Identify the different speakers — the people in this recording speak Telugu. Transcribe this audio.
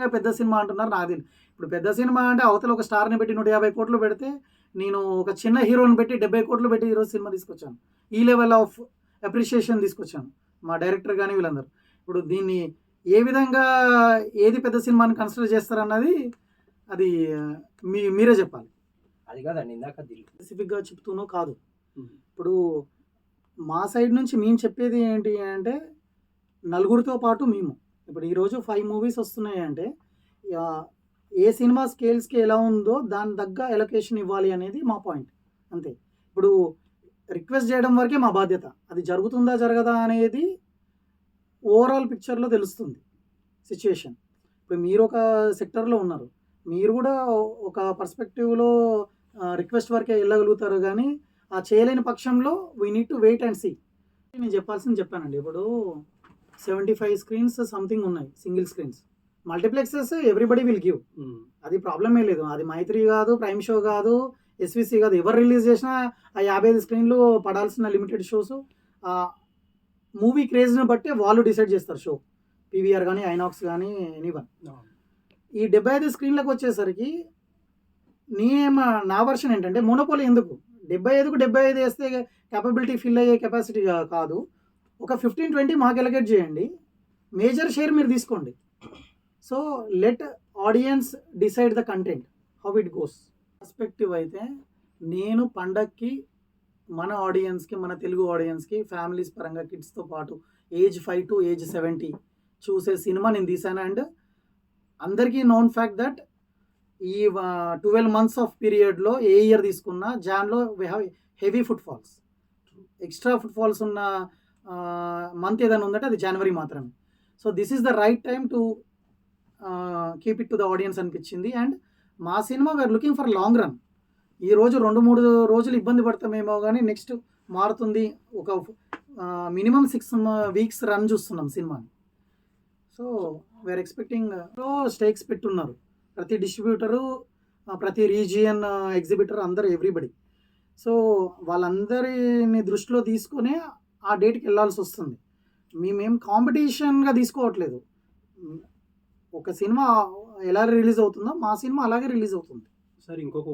Speaker 1: విధంగా పెద్ద సినిమా అంటున్నారు నాకు తెలియదు ఇప్పుడు పెద్ద సినిమా అంటే అవతల ఒక స్టార్ని పెట్టి నూట యాభై కోట్లు పెడితే నేను ఒక చిన్న హీరోని పెట్టి డెబ్బై కోట్లు పెట్టి ఈరోజు సినిమా తీసుకొచ్చాను. ఈ లెవెల్ ఆఫ్ అప్రిషియేషన్ తీసుకొచ్చాను మా డైరెక్టర్ కానీ వీళ్ళందరూ. ఇప్పుడు దీన్ని ఏ విధంగా ఏది పెద్ద సినిమాని కన్సిడర్ చేస్తారన్నది అది మీ మీరే చెప్పాలి.
Speaker 2: అది కాదండి ఇందాక
Speaker 1: స్పెసిఫిక్గా చెప్తూనో కాదు. ఇప్పుడు మా సైడ్ నుంచి మేము చెప్పేది ఏంటి అంటే నలుగురితో పాటు మేము. ఇప్పుడు ఈరోజు ఫైవ్ మూవీస్ వస్తున్నాయి అంటే ఏ సినిమా స్కేల్స్కి ఎలా ఉందో దాని తగ్గ ఎలొకేషన్ ఇవ్వాలి అనేది మా పాయింట్ అంతే. ఇప్పుడు రిక్వెస్ట్ చేయడం వరకే మా బాధ్యత. అది జరుగుతుందా జరగదా అనేది ఓవరాల్ పిక్చర్లో తెలుస్తుంది సిచ్యుయేషన్ ఇప్పుడు మీరు ఒక సెక్టర్లో ఉన్నారు. మీరు కూడా ఒక పర్స్పెక్టివ్లో రిక్వెస్ట్ వరకే వెళ్ళగలుగుతారు కానీ ఆ చేయలేని పక్షంలో we need to wait and see నేను చెప్పాల్సింది చెప్పానండి. ఇప్పుడు సెవెంటీ ఫైవ్ స్క్రీన్స్ సంథింగ్ ఉన్నాయి single screens. Multiplexes everybody will give అది ప్రాబ్లమే లేదు. అది మైత్రి కాదు ప్రైమ్ షో కాదు ఎస్విసి కాదు. ఎవరు రిలీజ్ చేసినా ఆ యాభై ఐదు స్క్రీన్లు పడాల్సిన లిమిటెడ్ షోస్ మూవీ క్రేజ్ని బట్టి వాళ్ళు డిసైడ్ చేస్తారు షో పీవీఆర్ కానీ ఐనాక్స్ కానీ ఎనీవన్ ఈ డెబ్బై ఐదు స్క్రీన్లకు వచ్చేసరికి నేమ నా వర్షన్ ఏంటంటే మోనోపోలి ఎందుకు? డెబ్బై ఐదుకు డెబ్బై ఐదు వేస్తే కేపబిలిటీ ఫిల్ అయ్యే కెపాసిటీ కాదు. ఒక ఫిఫ్టీన్ ట్వంటీ మాకు ఎలగేట్ చేయండి. మేజర్ షేర్ మీరు తీసుకోండి. So let audiences decide the content how it goes perspective అయితే నేను పండక్కి మన ఆడియన్స్కి మన తెలుగు ఆడియన్స్కి ఫ్యామిలీస్ పరంగా కిడ్స్తో పాటు age five to age seventy చూసే సినిమా నేను తీశాను అండ్ అందరికీ నోన్ ఫ్యాక్ట్ దట్ ఈ ట్వెల్వ్ మంత్స్ ఆఫ్ పీరియడ్లో ఏ ఇయర్ తీసుకున్నా జాన్లో we have heavy foot falls extra foot falls ఉన్న మంత్ ఏదైనా ఉందంటే అది జనవరి మాత్రమే. So this is the right time to keep it to the audience అనిపించింది. అండ్ మా cinema we're looking for long run ఈ రోజు రెండు మూడు రోజులు ఇబ్బంది పడతామేమో కానీ నెక్స్ట్ మారుతుంది ఒక మినిమం సిక్స్ వీక్స్ రన్ చూస్తున్నాం సినిమాని. సో వీఆర్ ఎక్స్పెక్టింగ్ స్టేక్స్ పెట్టున్నారు. ప్రతి డిస్ట్రిబ్యూటరు ప్రతి రీజియన్ ఎగ్జిబిటర్ అందరు ఎవ్రీబడి సో వాళ్ళందరిని దృష్టిలో తీసుకొని ఆ డేట్కి వెళ్ళాల్సి వస్తుంది. మేమేం కాంపిటీషన్గా తీసుకోవట్లేదు. ఒక సినిమా ఎలా రిలీజ్ అవుతుందో మా సినిమా అలాగే రిలీజ్ అవుతుంది.
Speaker 2: సార్ ఇంకొక